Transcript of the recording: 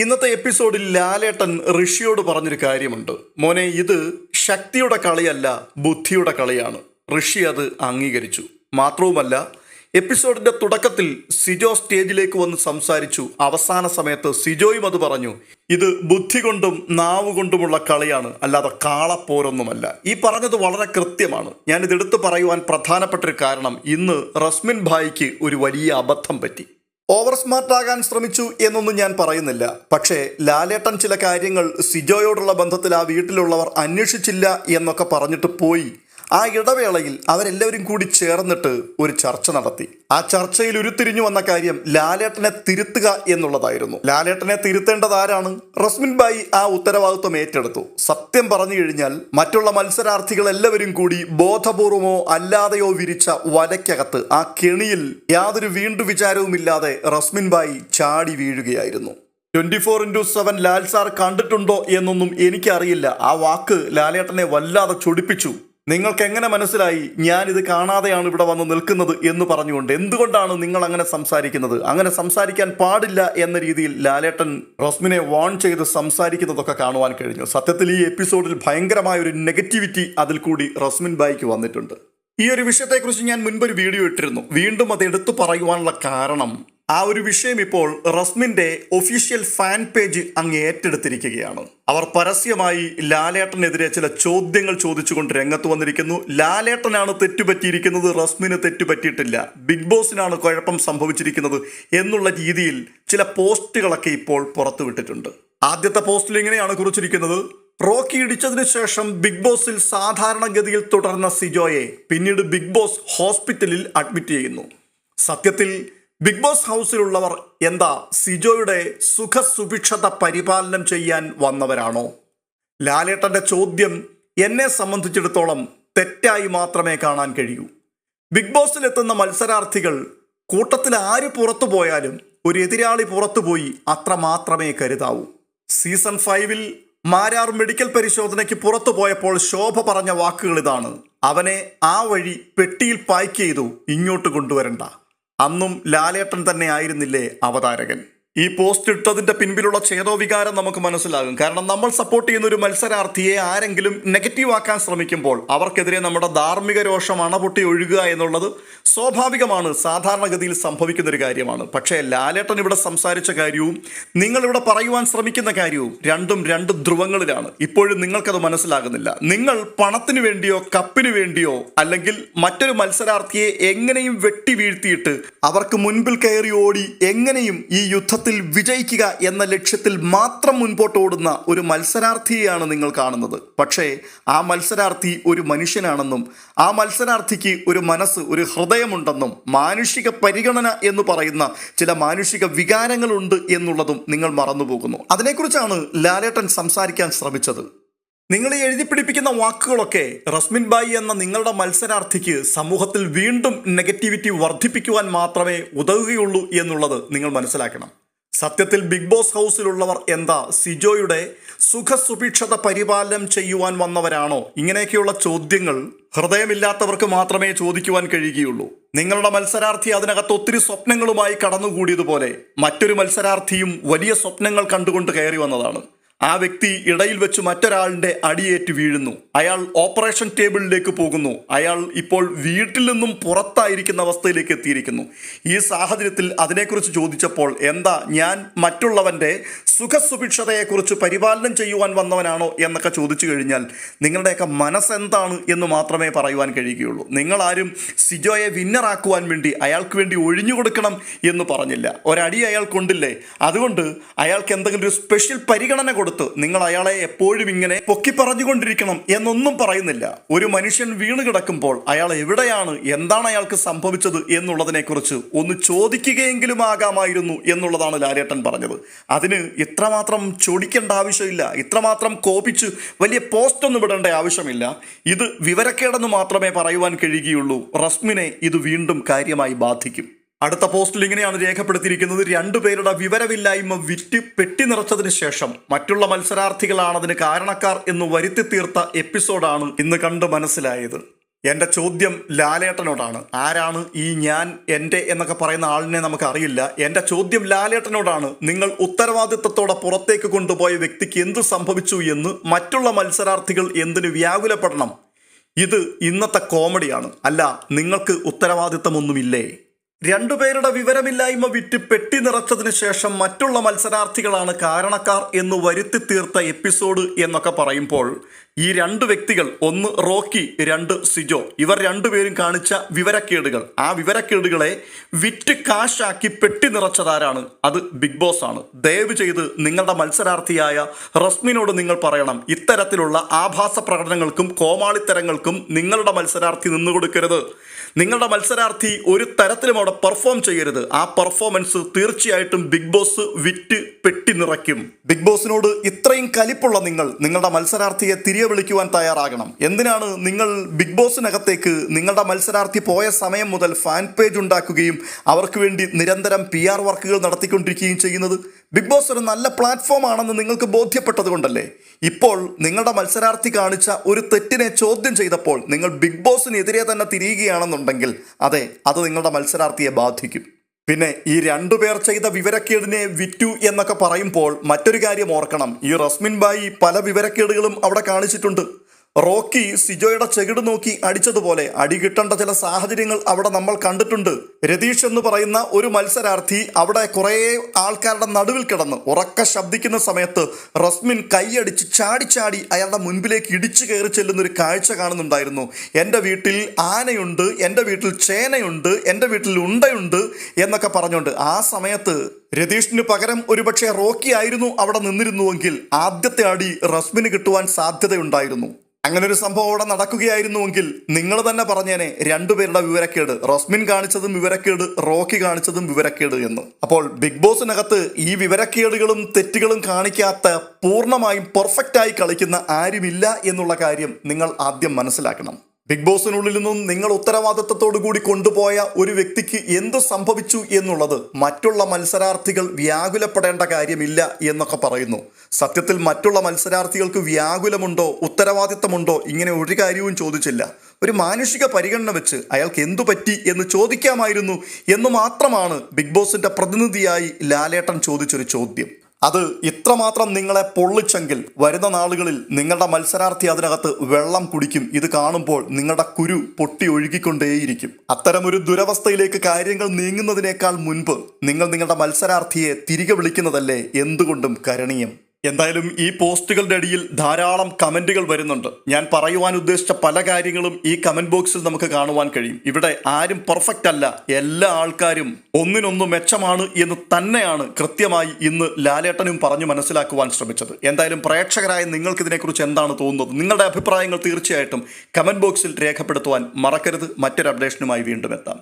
ഇന്നത്തെ എപ്പിസോഡിൽ ലാലേട്ടൻ ഋഷിയോട് പറഞ്ഞൊരു കാര്യമുണ്ട്. മോനെ ഇത് ശക്തിയുടെ കളിയല്ല ബുദ്ധിയുടെ കളിയാണ്. ഋഷി അത് അംഗീകരിച്ചു. മാത്രവുമല്ല എപ്പിസോഡിന്റെ തുടക്കത്തിൽ സിജോ സ്റ്റേജിലേക്ക് വന്ന് സംസാരിച്ചു. അവസാന സമയത്ത് സിജോയും അത് പറഞ്ഞു ഇത് ബുദ്ധി കൊണ്ടും നാവ് കൊണ്ടുമുള്ള കളിയാണ് അല്ലാതെ കാളപ്പോരൊന്നുമല്ല. ഈ പറഞ്ഞത് വളരെ കൃത്യമാണ്. ഞാനിത് എടുത്തു പറയുവാൻ പ്രധാനപ്പെട്ടൊരു കാരണം ഇന്ന് റസ്മിൻ ഭായിക്ക് ഒരു വലിയ അബദ്ധം പറ്റി. ഓവർ സ്മാർട്ട് ആകാൻ ശ്രമിച്ചു എന്നൊന്നും ഞാൻ പറയുന്നില്ല. പക്ഷേ ലാലേട്ടൻ ചില കാര്യങ്ങൾ സിജോയോടുള്ള ബന്ധത്തിൽ ആ വീട്ടിലുള്ളവർ അന്വേഷിച്ചില്ല എന്നൊക്കെ പറഞ്ഞിട്ട് പോയി. ആ ഇടവേളയിൽ അവരെല്ലാവരും കൂടി ചേർന്നിട്ട് ഒരു ചർച്ച നടത്തി. ആ ചർച്ചയിൽ ഉരുത്തിരിഞ്ഞു വന്ന കാര്യം ലാലേട്ടനെ തിരുത്തുക എന്നുള്ളതായിരുന്നു. ലാലേട്ടനെ തിരുത്തേണ്ടത് ആരാണ്? റസ്മിൻ ബായി ആ ഉത്തരവാദിത്വം ഏറ്റെടുത്തു. സത്യം പറഞ്ഞു കഴിഞ്ഞാൽ മറ്റുള്ള മത്സരാർത്ഥികൾ എല്ലാവരും കൂടി ബോധപൂർവമോ അല്ലാതെയോ വിരിച്ച വലയ്ക്കകത്ത് ആ കെണിയിൽ യാതൊരു വീണ്ടു വിചാരവുമില്ലാതെ റസ്മിൻ ബായി ചാടി വീഴുകയായിരുന്നു. Twenty four into seven Lal sir കണ്ടിട്ടുണ്ടോ എന്നൊന്നും എനിക്കറിയില്ല. ആ വാക്ക് ലാലേട്ടനെ വല്ലാതെ ചൊടിപ്പിച്ചു. നിങ്ങൾക്ക് എങ്ങനെ മനസ്സിലായി ഞാൻ ഇത് കാണാതെയാണ് ഇവിടെ വന്ന് നിൽക്കുന്നത് എന്ന് പറഞ്ഞുകൊണ്ട് എന്തുകൊണ്ടാണ് നിങ്ങൾ അങ്ങനെ സംസാരിക്കുന്നത്? അങ്ങനെ സംസാരിക്കാൻ പാടില്ല എന്ന രീതിയിൽ ലാലേട്ടൻ റസ്മിനെ വാൺ ചെയ്ത് സംസാരിക്കുന്നതൊക്കെ കാണുവാൻ കഴിഞ്ഞു. സത്യത്തിൽ ഈ എപ്പിസോഡിൽ ഭയങ്കരമായ ഒരു നെഗറ്റിവിറ്റി അതിൽ കൂടി റസ്മിൻ ബായിക്ക് വന്നിട്ടുണ്ട്. ഈ ഒരു വിഷയത്തെക്കുറിച്ച് ഞാൻ മുൻപൊരു വീഡിയോ ഇട്ടിരുന്നു. വീണ്ടും അത് എടുത്തു പറയുവാനുള്ള കാരണം ആ ഒരു വിഷയം ഇപ്പോൾ റസ്മിന്റെ ഒഫീഷ്യൽ ഫാൻ പേജ് അങ്ങ് ഏറ്റെടുത്തിരിക്കുകയാണ്. അവർ പരസ്യമായി ലാലേട്ടനെതിരെ ചില ചോദ്യങ്ങൾ ചോദിച്ചുകൊണ്ട് രംഗത്ത് വന്നിരിക്കുന്നു. ലാലേട്ടനാണ് തെറ്റുപറ്റിയിരിക്കുന്നത് റസ്മിന് തെറ്റുപറ്റിയിട്ടില്ല. ബിഗ് ബോസിനാണ് കുഴപ്പം സംഭവിച്ചിരിക്കുന്നത് എന്നുള്ള രീതിയിൽ ചില പോസ്റ്റുകളൊക്കെ ഇപ്പോൾ പുറത്തുവിട്ടിട്ടുണ്ട്. ആദ്യത്തെ പോസ്റ്റിൽ ഇങ്ങനെയാണ് കുറിച്ചിരിക്കുന്നത്. റോക്കി ഇടിച്ചതിനു ശേഷം ബിഗ് ബോസിൽ സാധാരണഗതിയിൽ തുടർന്ന സിജോയെ പിന്നീട് ബിഗ് ബോസ് ഹോസ്പിറ്റലിൽ അഡ്മിറ്റ് ചെയ്യുന്നു. സത്യത്തിൽ ബിഗ് ബോസ് ഹൗസിലുള്ളവർ എന്താ സിജോയുടെ സുഖസുഭിക്ഷത പരിപാലനം ചെയ്യാൻ വന്നവരാണോ? ലാലേട്ടന്റെ ചോദ്യം എന്നെ സംബന്ധിച്ചിടത്തോളം തെറ്റായി മാത്രമേ കാണാൻ കഴിയൂ. ബിഗ് ബോസിലെത്തുന്ന മത്സരാർത്ഥികൾ കൂട്ടത്തിൽ ആര് പുറത്തു പോയാലും ഒരു എതിരാളി പുറത്തുപോയി അത്ര മാത്രമേ കരുതാവൂ. സീസൺ ഫൈവിൽ മാരാർ മെഡിക്കൽ പരിശോധനയ്ക്ക് പുറത്തു പോയപ്പോൾ ശോഭ പറഞ്ഞ വാക്കുകൾ ഇതാണ്. അവനെ ആ വഴി പെട്ടിയിൽ പായ്ക്ക് ചെയ്തു ഇങ്ങോട്ട് കൊണ്ടുവരണ്ട. അന്നും ലാലേട്ടൻ തന്നെ ആയിരുന്നില്ലേ അവതാരകൻ? ഈ പോസ്റ്റ് ഇട്ടതിന്റെ പിൻപിലുള്ള ഛേദോവികാരം നമുക്ക് മനസ്സിലാകും. കാരണം നമ്മൾ സപ്പോർട്ട് ചെയ്യുന്ന ഒരു മത്സരാർത്ഥിയെ ആരെങ്കിലും നെഗറ്റീവ് ആക്കാൻ ശ്രമിക്കുമ്പോൾ അവർക്കെതിരെ നമ്മുടെ ധാർമ്മിക രോഷം അണപൊട്ടി ഒഴുകുക എന്നുള്ളത് സ്വാഭാവികമാണ് സാധാരണഗതിയിൽ സംഭവിക്കുന്ന ഒരു കാര്യമാണ്. പക്ഷേ ലാലേട്ടൻ ഇവിടെ സംസാരിച്ച കാര്യവും നിങ്ങളിവിടെ പറയുവാൻ ശ്രമിക്കുന്ന കാര്യവും രണ്ടും രണ്ട് ധ്രുവങ്ങളിലാണ്. ഇപ്പോഴും നിങ്ങൾക്കത് മനസ്സിലാകുന്നില്ല. നിങ്ങൾ പണത്തിന് വേണ്ടിയോ കപ്പിന് വേണ്ടിയോ അല്ലെങ്കിൽ മറ്റൊരു മത്സരാർത്ഥിയെ എങ്ങനെയും വെട്ടി വീഴ്ത്തിയിട്ട് അവർക്ക് മുൻപിൽ കയറി ഓടി എങ്ങനെയും ഈ യുദ്ധത്തിൽ വിജയിക്കുക എന്ന ലക്ഷ്യത്തിൽ മാത്രം മുൻപോട്ട് ഓടുന്ന ഒരു മത്സരാർത്ഥിയെയാണ് നിങ്ങൾ കാണുന്നത്. പക്ഷേ ആ മത്സരാർത്ഥി ഒരു മനുഷ്യനാണെന്നും ആ മത്സരാർത്ഥിക്ക് ഒരു മനസ്സ് ഒരു ഹൃദയമുണ്ടെന്നും മാനുഷിക പരിഗണന എന്ന് പറയുന്ന ചില മാനുഷിക വികാരങ്ങളുണ്ട് എന്നുള്ളതും നിങ്ങൾ മറന്നുപോകുന്നു. അതിനെക്കുറിച്ചാണ് ലാലേട്ടൻ സംസാരിക്കാൻ ശ്രമിച്ചത്. നിങ്ങൾ എഴുതി പിടിപ്പിക്കുന്ന വാക്കുകളൊക്കെ റസ്മിൻ ബായി എന്ന നിങ്ങളുടെ മത്സരാർത്ഥിക്ക് സമൂഹത്തിൽ വീണ്ടും നെഗറ്റിവിറ്റി വർദ്ധിപ്പിക്കുവാൻ മാത്രമേ ഉതകുകയുള്ളൂ എന്നുള്ളത് നിങ്ങൾ മനസ്സിലാക്കണം. സത്യത്തിൽ ബിഗ് ബോസ് ഹൗസിലുള്ളവർ എന്താ സിജോയുടെ സുഖസുഭിക്ഷത പരിപാലനം ചെയ്യുവാൻ വന്നവരാണോ? ഇങ്ങനെയൊക്കെയുള്ള ചോദ്യങ്ങൾ ഹൃദയമില്ലാത്തവർക്ക് മാത്രമേ ചോദിക്കുവാൻ കഴിയുകയുള്ളൂ. നിങ്ങളുടെ മത്സരാർത്ഥി അതിനകത്ത് ഒത്തിരി സ്വപ്നങ്ങളുമായി കടന്നുകൂടിയതുപോലെ മറ്റൊരു മത്സരാർത്ഥിയും വലിയ സ്വപ്നങ്ങൾ കണ്ടുകൊണ്ട് കയറി വന്നതാണ്. ആ വ്യക്തി ഇടയിൽ വെച്ച് മറ്റൊരാളിന്റെ അടിയേറ്റ് വീഴുന്നു. അയാൾ ഓപ്പറേഷൻ ടേബിളിലേക്ക് പോകുന്നു. അയാൾ ഇപ്പോൾ വീട്ടിൽ നിന്നും പുറത്തായിരിക്കുന്ന അവസ്ഥയിലേക്ക് എത്തിയിരിക്കുന്നു. ഈ സാഹചര്യത്തിൽ അതിനെക്കുറിച്ച് ചോദിച്ചപ്പോൾ എന്താ ഞാൻ മറ്റുള്ളവന്റെ സുഖസുഭിക്ഷതയെക്കുറിച്ച് പരിപാലനം ചെയ്യുവാൻ വന്നവനാണോ എന്നൊക്കെ ചോദിച്ചു കഴിഞ്ഞാൽ നിങ്ങളുടെയൊക്കെ മനസ്സെന്താണ് എന്ന് മാത്രമേ പറയുവാൻ കഴിയുകയുള്ളൂ. നിങ്ങളാരും സിജോയെ വിന്നറാക്കുവാൻ വേണ്ടി അയാൾക്ക് വേണ്ടി ഒഴിഞ്ഞു കൊടുക്കണം എന്ന് പറഞ്ഞില്ല. ഒരടി അയാൾ കൊണ്ടില്ലേ? അതുകൊണ്ട് അയാൾക്ക് എന്തെങ്കിലും ഒരു സ്പെഷ്യൽ പരിഗണന കൊടുത്ത് നിങ്ങൾ അയാളെ എപ്പോഴും ഇങ്ങനെ പൊക്കി പറഞ്ഞുകൊണ്ടിരിക്കണം എന്നൊന്നും പറയുന്നില്ല. ഒരു മനുഷ്യൻ വീണ് കിടക്കുമ്പോൾ അയാൾ എവിടെയാണ് എന്താണ് അയാൾക്ക് സംഭവിച്ചത് എന്നുള്ളതിനെക്കുറിച്ച് ഒന്ന് ചോദിക്കുകയെങ്കിലും ആകാമായിരുന്നു എന്നുള്ളതാണ് ലാലേട്ടൻ പറഞ്ഞത്. അതിന് ഇത്രമാത്രം ചൊടിക്കേണ്ട ആവശ്യമില്ല. ഇത്രമാത്രം കോപിച്ച് വലിയ പോസ്റ്റ് ഒന്നും വിടേണ്ട ആവശ്യമില്ല. ഇത് വിവരക്കേടെന്ന് മാത്രമേ പറയുവാൻ കഴിയുകയുള്ളൂ. റസ്മിനെ ഇത് വീണ്ടും കാര്യമായി ബാധിക്കും. അടുത്ത പോസ്റ്റിൽ ഇങ്ങനെയാണ് രേഖപ്പെടുത്തിയിരിക്കുന്നത്. രണ്ടുപേരുടെ വിവരമില്ലായ്മ വിറ്റ് പെട്ടി നിറച്ചതിന് ശേഷം മറ്റുള്ള മത്സരാർത്ഥികളാണ് അതിന് കാരണക്കാർ എന്ന് വരുത്തി തീർത്ത എപ്പിസോഡാണ് ഇന്ന് കണ്ട് മനസ്സിലായത്. എന്റെ ചോദ്യം ലാലേട്ടനോടാണ്. ആരാണ് ഈ ഞാൻ എന്റെ എന്നൊക്കെ പറയുന്ന ആളിനെ നമുക്ക് അറിയില്ല എന്റെ ചോദ്യം ലാലേട്ടനോടാണ്. നിങ്ങൾ ഉത്തരവാദിത്തത്തോടെ പുറത്തേക്ക് കൊണ്ടുപോയ വ്യക്തിക്ക് എന്ത് സംഭവിച്ചു എന്ന് മറ്റുള്ള മത്സരാർത്ഥികൾ എന്തിനു വ്യാകുലപ്പെടണം? ഇത് ഇന്നത്തെ കോമഡിയാണ്. അല്ല നിങ്ങൾക്ക് ഉത്തരവാദിത്തമൊന്നുമില്ലേ? രണ്ടുപേരുടെ വിവരമില്ലായ്മ വിറ്റ് പെട്ടി നിറച്ചതിന് ശേഷം മറ്റുള്ള മത്സരാർത്ഥികളാണ് കാരണക്കാർ എന്ന് വരുത്തി തീർത്ത എപ്പിസോഡ് എന്നൊക്കെ പറയുമ്പോൾ ഈ രണ്ട് വ്യക്തികൾ ഒന്ന് റോക്കി രണ്ട് സിജോ ഇവർ രണ്ടുപേരും കാണിച്ച വിവരക്കേടുകൾ. ആ വിവരക്കേടുകളെ വിറ്റ് കാശാക്കി പെട്ടി നിറച്ചതാരാണ്? അത് ബിഗ് ബോസ് ആണ്. ദയവ് ചെയ്ത് നിങ്ങളുടെ മത്സരാർത്ഥിയായ റസ്മിനോട് നിങ്ങൾ പറയണം. ഇത്തരത്തിലുള്ള ആഭാസ പ്രകടനങ്ങൾക്കും കോമാളിത്തരങ്ങൾക്കും നിങ്ങളുടെ മത്സരാർത്ഥി നിന്നുകൊടുക്കരുത് നിങ്ങളുടെ മത്സരാർത്ഥി ഒരു തരത്തിലും അവിടെ പെർഫോം ചെയ്യരുത്. ആ പെർഫോമൻസ് തീർച്ചയായിട്ടും ബിഗ് ബോസ് വിറ്റ് പെട്ടി നിറയ്ക്കും. ബിഗ് ബോസിനോട് ഇത്രയും കലിപ്പുള്ള നിങ്ങൾ നിങ്ങളുടെ മത്സരാർത്ഥിയെ തിരികെ വിളിക്കുവാൻ തയ്യാറാകണം. എന്തിനാണ് നിങ്ങൾ ബിഗ് ബോസിനകത്തേക്ക് നിങ്ങളുടെ മത്സരാർത്ഥി പോയ സമയം മുതൽ ഫാൻ പേജ് ഉണ്ടാക്കുകയും അവർക്ക് വേണ്ടി നിരന്തരം പി ആർ വർക്കുകൾ നടത്തിക്കൊണ്ടിരിക്കുകയും ചെയ്യുന്നത്? ബിഗ് ബോസ് ഒരു നല്ല പ്ലാറ്റ്ഫോം ആണെന്ന് നിങ്ങൾക്ക് ബോധ്യപ്പെട്ടതുകൊണ്ടല്ലേ? ഇപ്പോൾ നിങ്ങളുടെ മത്സരാർത്ഥി കാണിച്ച ഒരു തെറ്റിനെ ചോദ്യം ചെയ്തപ്പോൾ നിങ്ങൾ ബിഗ് ബോസിനെതിരെ തന്നെ തിരിയുകയാണെന്നുണ്ടെങ്കിൽ അതെ അത് നിങ്ങളുടെ മത്സരാർത്ഥിയെ ബാധിക്കും. പിന്നെ ഈ രണ്ടുപേർ ചെയ്ത വിവരക്കേടിനെ വിറ്റു എന്നൊക്കെ പറയുമ്പോൾ മറ്റൊരു കാര്യം ഓർക്കണം. ഈ റസ്മിൻ ബായി പല വിവരക്കേടുകളും അവിടെ കാണിച്ചിട്ടുണ്ട്. റോക്കി സിജോയുടെ ചെകിട് നോക്കി അടിച്ചതുപോലെ അടി കിട്ടേണ്ട ചില സാഹചര്യങ്ങൾ അവിടെ നമ്മൾ കണ്ടിട്ടുണ്ട്. രതീഷ് എന്ന് പറയുന്ന ഒരു മത്സരാർത്ഥി അവിടെ കുറേ ആൾക്കാരുടെ നടുവിൽ കിടന്ന് ഉറക്ക ശബ്ദിക്കുന്ന സമയത്ത് റസ്മിൻ കൈയടിച്ച് ചാടി ചാടി അയാളുടെ മുൻപിലേക്ക് ഇടിച്ചു കയറി ചെല്ലുന്ന ഒരു കാഴ്ച കാണുന്നുണ്ടായിരുന്നു. എന്റെ വീട്ടിൽ ആനയുണ്ട് എന്റെ വീട്ടിൽ ചേനയുണ്ട് എന്റെ വീട്ടിൽ ഉണ്ടയുണ്ട് എന്നൊക്കെ പറഞ്ഞുകൊണ്ട് ആ സമയത്ത് രതീഷിന് പകരം ഒരുപക്ഷെ റോക്കി ആയിരുന്നു അവിടെ നിന്നിരുന്നുവെങ്കിൽ ആദ്യത്തെ അടി റസ്മിന് കിട്ടുവാൻ സാധ്യതയുണ്ടായിരുന്നു. അങ്ങനെ ഒരു സംഭവം അവിടെ നടക്കുകയായിരുന്നുവെങ്കിൽ നിങ്ങൾ തന്നെ പറഞ്ഞേനെ രണ്ടുപേരുടെ വിവരക്കേട്. റോസ്മിൻ കാണിച്ചതും വിവരക്കേട് റോക്കി കാണിച്ചതും വിവരക്കേട് എന്ന്. അപ്പോൾ ബിഗ് ബോസിനകത്ത് ഈ വിവരക്കേടുകളും തെറ്റുകളും കാണിക്കാത്ത പൂർണമായും പെർഫെക്റ്റായി കളിക്കുന്ന ആരുമില്ല എന്നുള്ള കാര്യം നിങ്ങൾ ആദ്യം മനസ്സിലാക്കണം. ബിഗ് ബോസിനുള്ളിൽ നിന്നും നിങ്ങൾ ഉത്തരവാദിത്തത്തോടു കൂടി കൊണ്ടുപോയ ഒരു വ്യക്തിക്ക് എന്തു സംഭവിച്ചു എന്നുള്ളത് മറ്റുള്ള മത്സരാർത്ഥികൾ വ്യാകുലപ്പെടേണ്ട കാര്യമില്ല എന്നൊക്കെ പറയുന്നു. സത്യത്തിൽ മറ്റുള്ള മത്സരാർത്ഥികൾക്ക് വ്യാകുലമുണ്ടോ ഉത്തരവാദിത്തമുണ്ടോ ഇങ്ങനെ ഒരു കാര്യവും ചോദിച്ചില്ല. ഒരു മാനുഷിക പരിഗണന വെച്ച് അയാൾക്ക് എന്തു പറ്റി എന്ന് ചോദിക്കാമായിരുന്നു എന്ന് മാത്രമാണ് ബിഗ് ബോസിന്റെ പ്രതിനിധിയായി ലാലേട്ടൻ ചോദിച്ചൊരു ചോദ്യം. അത് ഇത്രമാത്രം നിങ്ങളെ പൊള്ളിച്ചെങ്കിൽ വരുന്ന നാളുകളിൽ നിങ്ങളുടെ മത്സരാർത്ഥി അതിനകത്ത് വെള്ളം കുടിക്കും. ഇത് കാണുമ്പോൾ നിങ്ങളുടെ കുരു പൊട്ടി ഒഴുകിക്കൊണ്ടേയിരിക്കും. അത്തരമൊരു ദുരവസ്ഥയിലേക്ക് കാര്യങ്ങൾ നീങ്ങുന്നതിനേക്കാൾ മുൻപ് നിങ്ങൾ നിങ്ങളുടെ മത്സരാർത്ഥിയെ തിരികെ വിളിക്കുന്നതല്ലേ എന്തുകൊണ്ടും കരണീയം. എന്തായാലും ഈ പോസ്റ്റുകളുടെ അടിയിൽ ധാരാളം കമന്റുകൾ വരുന്നുണ്ട്. ഞാൻ പറയുവാൻ ഉദ്ദേശിച്ച പല കാര്യങ്ങളും ഈ കമന്റ് ബോക്സിൽ നമുക്ക് കാണുവാൻ കഴിയും. ഇവിടെ ആരും പെർഫെക്റ്റ് അല്ല. എല്ലാ ആൾക്കാരും ഒന്നിനൊന്ന് മെച്ചമാണ് എന്ന് തന്നെയാണ് കൃത്യമായി ഇന്ന് ലാലേട്ടനും പറഞ്ഞു മനസ്സിലാക്കുവാൻ ശ്രമിച്ചത്. എന്തായാലും പ്രേക്ഷകരായ നിങ്ങൾക്ക് ഇതിനെക്കുറിച്ച് എന്താണ് തോന്നുന്നത്? നിങ്ങളുടെ അഭിപ്രായങ്ങൾ തീർച്ചയായിട്ടും കമന്റ് ബോക്സിൽ രേഖപ്പെടുത്തുവാൻ മറക്കരുത്. മറ്റൊരു അപ്ഡേഷനുമായി വീണ്ടും എത്താം.